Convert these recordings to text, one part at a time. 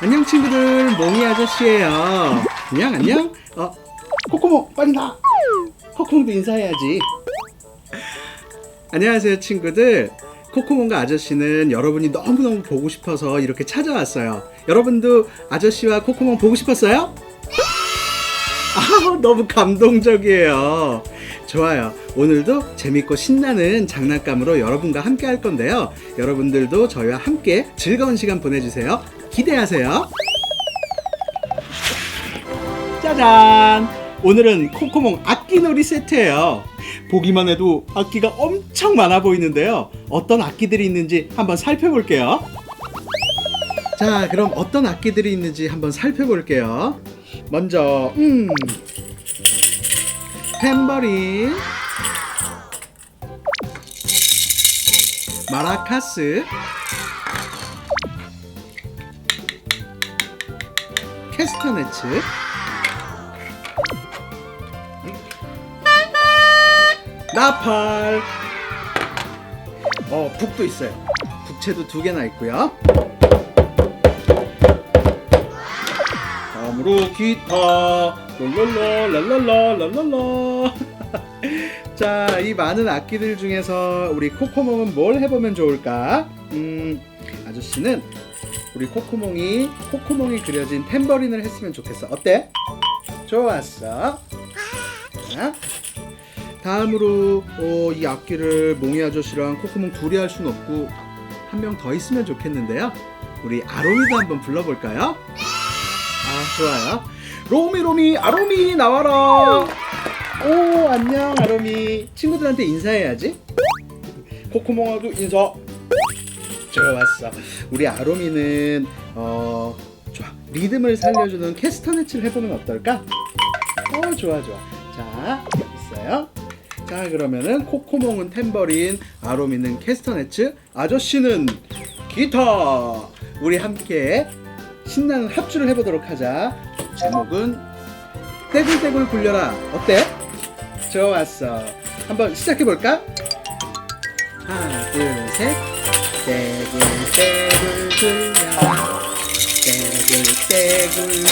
안녕 친구들. 몽이 아저씨예요. 안녕 안녕. 어 코코몽 빨리 나. 코코몽도 인사해야지. 안녕하세요 친구들. 코코몽과 아저씨는 여러분이 너무너무 보고 싶어서 이렇게 찾아왔어요. 여러분도 아저씨와 코코몽 보고 싶었어요? 아 너무 감동적이에요 좋아요. 오늘도 재밌고 신나는 장난감으로 여러분과 함께 할 건데요. 여러분들도 저희와 함께 즐거운 시간 보내주세요. 기대하세요. 짜잔! 오늘은 코코몽 악기놀이 세트예요. 보기만 해도 악기가 엄청 많아 보이는데요. 어떤 악기들이 있는지 한번 살펴볼게요. 자 그럼 어떤 악기들이 있는지 한번 살펴볼게요. 먼저 음 탬버린 마라카스. 캐스터네츠. 나팔. 어 북도 있어요. 북채도 두 개나 있고요 다음으로 기타 랄랄라 랄랄라 랄랄라 자, 이 많은 악기들 중에서 우리 코코몽은 뭘 해보면 좋을까? 음, 아저씨는 우리 코코몽이 코코몽이 그려진 탬버린을 했으면 좋겠어. 어때? 좋았어. 자, 다음으로 어, 이 악기를 몽이 아저씨랑 코코몽 둘이 할순 없고 한 명 더 있으면 좋겠는데요. 우리 아로미도 한번 불러볼까요? 아, 좋아요. 로미 로미 아로미 나와라. 오 안녕 아로미. 친구들한테 인사해야지. 코코몽하고 인사. 좋았어. 우리 아로미는 어 좋아. 리듬을 살려주는 캐스터네츠를 해보면 어떨까? 어 좋아 좋아. 자 있어요. 자 그러면은 코코몽은 탬버린 아로미는 캐스터네츠 아저씨는 기타. 우리 함께 신나는 합주를 해보도록 하자 제목은 떼굴떼굴 굴려라 어때? 좋았어. 한번 시작해 볼까? 하나, 둘, 셋. 떼굴떼굴 굴려라. 떼굴떼굴 뭐.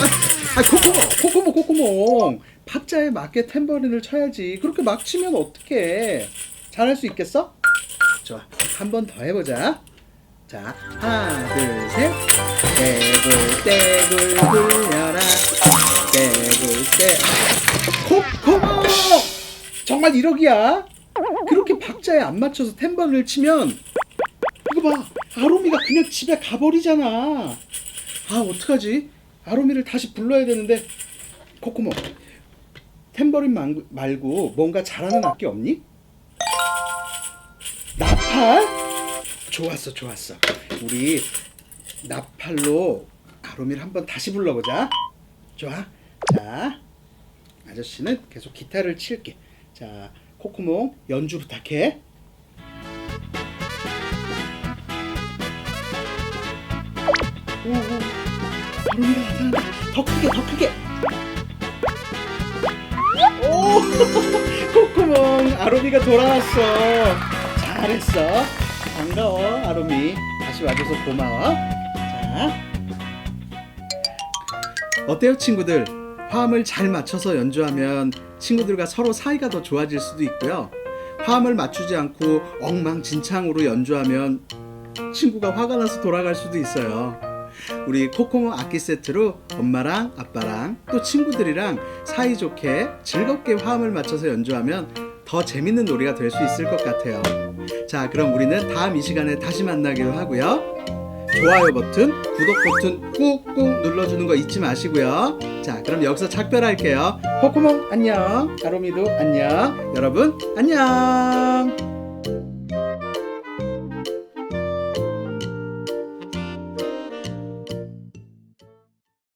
아, 아, 코코몽, 코코몽, 코코몽. 박자에 맞게 탬버린을 쳐야지. 그렇게 막 치면 어떡해. 잘할 수 있겠어? 좋아. 한 번 더 해보자. 자, 하나, 둘, 셋. 떼굴 떼굴 굴려라. 떼굴떼. 코코몽! 정말 1억이야? 그렇게 박자에 안 맞춰서 템버를 치면 이거 봐 아로미가 그냥 집에 가버리잖아 아 어떡하지 아로미를 다시 불러야 되는데 코코몽 템버린 말- 말고 뭔가 잘하는 악기 없니? 나팔? 좋았어 좋았어 우리 나팔로 아로미를 한번 다시 불러보자 좋아 자 아저씨는 계속 기타를 칠게. 자, 코코몽 연주 부탁해. 오, 오, 아로미가 나타난다. 더 크게, 더 크게. 오, 코코몽 아로미가 돌아왔어. 잘했어. 반가워, 아로미. 다시 와줘서 고마워. 자, 어때요, 친구들? 화음을 잘 맞춰서 연주하면 친구들과 서로 사이가 더 좋아질 수도 있고요. 화음을 맞추지 않고 엉망진창으로 연주하면 친구가 화가 나서 돌아갈 수도 있어요. 우리 코코몽 악기 세트로 엄마랑 아빠랑 또 친구들이랑 사이좋게 즐겁게 화음을 맞춰서 연주하면 더 재밌는 놀이가 될 수 있을 것 같아요. 자, 그럼 우리는 다음 이 시간에 다시 만나기로 하고요. 좋아요 버튼, 구독 버튼 꾹꾹 눌러주는 거 잊지 마시고요. 자, 그럼 여기서 작별할게요. 코코몽 안녕, 아로미도 안녕, 여러분 안녕.